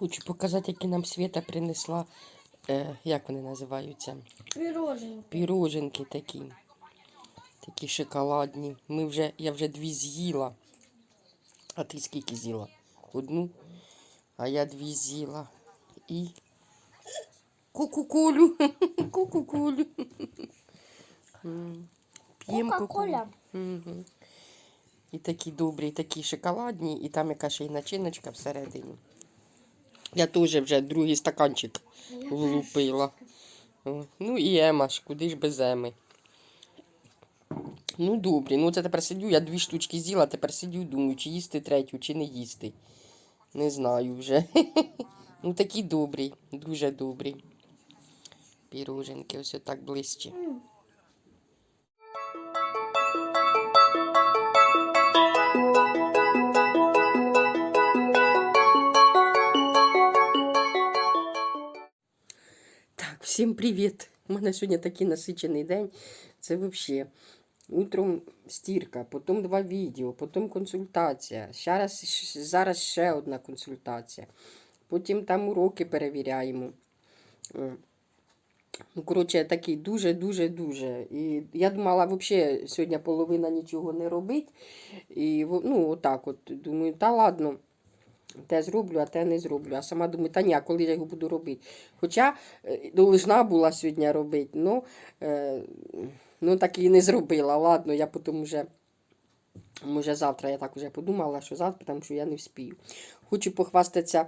Хочу показати, які нам Свята принесла. Е, як вони називаються? Пироженки. Піроженки такі. Такі шоколадні. Ми вже, я вже дві з'їла. А ти скільки з'їла? Одну. А я дві з'їла. І ку-ку-колю. Ку-ку-колю. П'ємо Кока-коля. Угу. І такі добрі, і такі шоколадні, і там яка ще й начиночка всередині. Я теж вже другий стаканчик влупила. Ну і Ема ж, куди ж без Еми. Ну, добрі. Ну, це тепер сидю, я дві штучки з'їла, тепер сидю, думаю, чи їсти третю, чи не їсти. Не знаю вже. Ну, такі добрі, дуже добрі. Піроженки, ось отак ближче. Всім привіт! У мене сьогодні такий насичений день. Це взагалі. Утром стірка, потім два відео, потім консультація. Ще раз, зараз ще одна консультація. Потім там уроки перевіряємо. Ну, коротше, такий дуже-дуже-дуже. І я думала, взагалі сьогодні половина нічого не робить. І ну, отак от. Думаю, та ладно, те зроблю, а те не зроблю. А сама думаю, та ні, а коли я його буду робити. Хоча е, должна була сьогодні робити, ну, е, ну так і не зробила. Ладно, я потім вже. Може, завтра я так вже подумала, що завтра, тому що я не вспію. Хочу похвастатися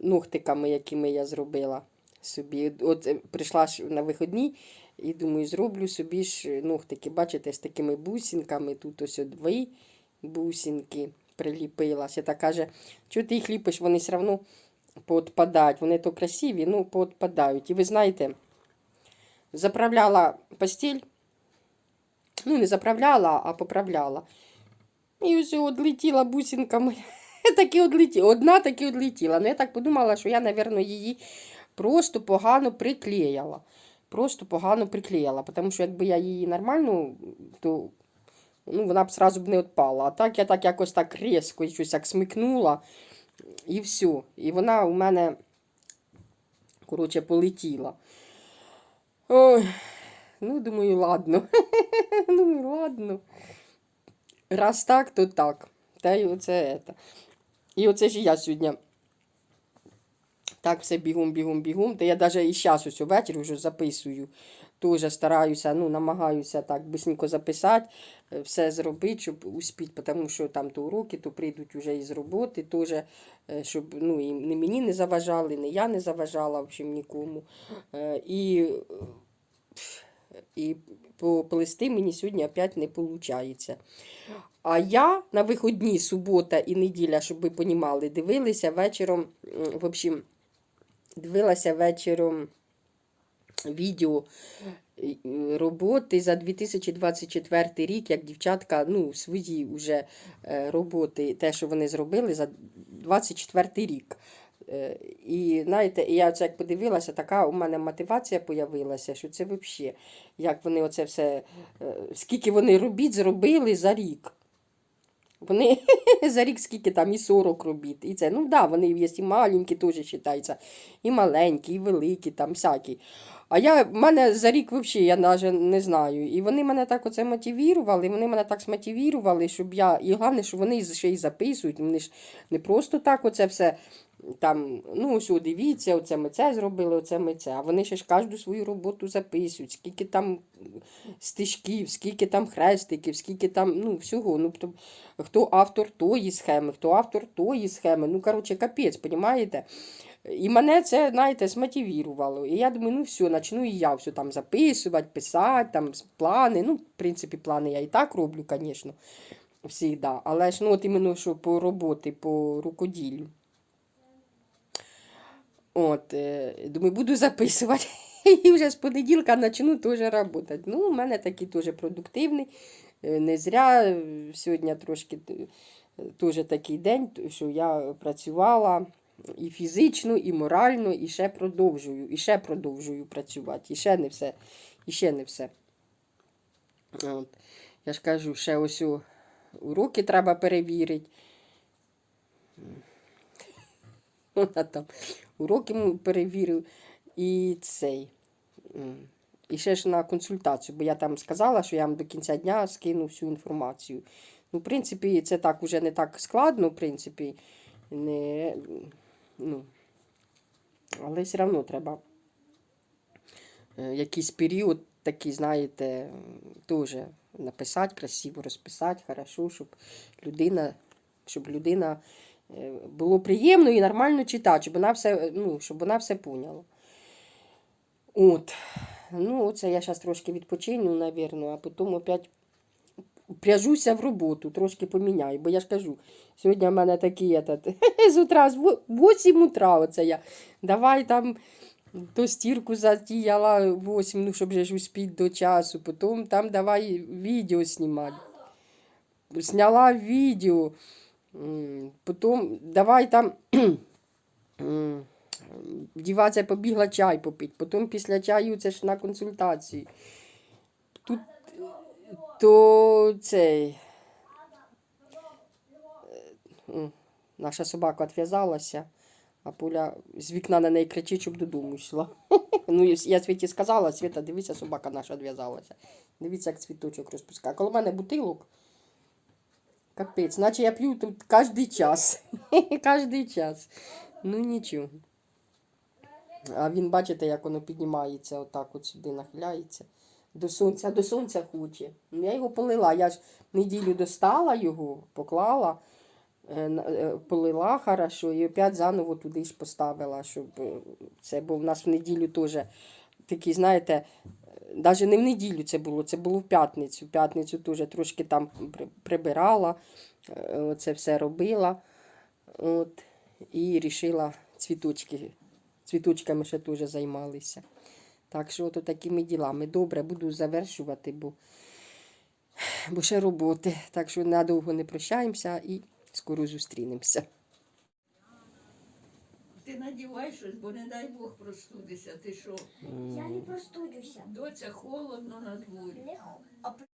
ногтиками, якими я зробила собі. От е, прийшла ж на вихідні і думаю, зроблю собі ж ногтики. Бачите, з такими бусинками. Тут ось дві бусинки приліпилася. Та каже, що ти їх ліпиш, вони все одно поотпадають. Вони то красиві, ну поотпадають. І ви знаєте, заправляла постіль. Ну, не заправляла, а поправляла. І ось одлетіла бусинка моя. Так одлетіла. Одна так і одлетіла. Ну, я так подумала, що я, мабуть, її просто погано приклеїла. Просто погано приклеїла. Тому що якби я її нормально, то ну, вона б сразу б не відпала. А так я так якось так різко щось як смикнула. І все. І вона у мене, коротше, полетіла. Ой, ну, думаю, ладно. Думаю, ладно. Раз так, то так. Та й оце це. І оце ж я сьогодні. Так, все бігом, бігом, бігом. Та я навіть і зараз ось ввечері вже записую. Теж стараюся, ну, намагаюся так бисенько записати, е, все зробити, щоб успіти, тому що там то уроки, то прийдуть вже із роботи, теж, е, щоб ну, і не мені не заважали, не я не заважала в общем, нікому. Е, І, і поплести мені сьогодні опять не виходить. А я на виходні, субота і неділя, щоб ви понімали, дивилися вечором, в общем, дивилася вечором відео е, роботи за 2024 рік, як дівчатка, ну, свої вже е, роботи, те, що вони зробили за 24 рік. Е, І знаєте, я це як подивилася, така у мене мотивація появилася, що це взагалі, як вони оце все, е, скільки вони робіт зробили за рік. Вони за рік скільки там і 40 робіт. І це, ну да, вони є і маленькі теж вважаються, і маленькі, і великі, там всякі. А я, в мене за рік взагалі я навіть не знаю. І вони мене так оце мотивували, вони мене так смотивували, щоб я. І головне, що вони ще й записують. Вони ж не просто так оце все там, ну, ось, дивіться, оце ми це зробили, оце ми це. А вони ще ж кожну свою роботу записують, скільки там стежків, скільки там хрестиків, скільки там, ну, всього. Ну, тобто, хто автор тої схеми, хто автор тої схеми. Ну, коротше, капець, понімаєте? І мене це, знаєте, смотивувало. І я думаю, ну все, почну і я все там записувати, писати, там плани. Ну, в принципі, плани я і так роблю, звісно, завжди. Але ж ну, от іменно, що по роботи, по рукоділлю. От, е, думаю, буду записувати. І вже з понеділка почну теж працювати. Ну, у мене такий теж продуктивний. Е, Не зря е, сьогодні трошки теж такий день, що я працювала і фізично, і морально, і ще продовжую, і ще продовжую працювати. І ще не все. І ще не все. От. Я ж кажу, ще ось уроки треба перевірити. Вона там уроки перевірив і цей. І ще ж на консультацію, бо я там сказала, що я вам до кінця дня скину всю інформацію. Ну, в принципі, це так уже не так складно, в принципі, не, ну, але все одно треба е, якийсь період такий, знаєте, теж написати, красиво розписати, хорошо, щоб людина, щоб людина було приємно і нормально читати, щоб вона все, ну, щоб вона все поняла. От. Ну, оце я зараз трошки відпочину, напевно, а потім опять впряжуся в роботу, трошки поміняю. Бо я ж кажу, сьогодні в мене такий этот, з утра, з 8 утра, оце я. Давай там то стірку затіяла 8, ну, щоб же ж успіти до часу. Потім там давай відео знімати. Зняла відео. Потім давай там м, побігла чай попити. Потім після чаю це ж на консультації. Тут то цей. Наша собака відв'язалася, а Пуля з вікна на неї кричить, щоб додому йшла. Ну, я Світі сказала, Світа, дивіться, собака наша відв'язалася. Дивіться, як цвіточок розпускає. Коло мене бутилок. Капець, наче я п'ю тут кожен час. Кожний час. Ну нічого. А він, бачите, як воно піднімається, отак от сюди нахиляється. До сонця, до сонця хоче. Ну, я його полила. Я ж неділю достала його, поклала, е, е, полила хорошо і опять заново туди ж поставила, щоб е, це, бо в нас в неділю теж такі, знаєте, навіть не в неділю це було, це було в п'ятницю. В п'ятницю теж трошки там прибирала, е, це все робила. От, і вирішила цвіточки. Цвіточками ще теж займалися. Так що от такими ділами. Добре, буду завершувати, бо, бо ще роботи. Так що надовго не прощаємося і скоро зустрінемося. Ти надівай щось, бо не дай Бог простудися. Ти що? Я не простудюся. Доця холодно на дворі. Не хо- а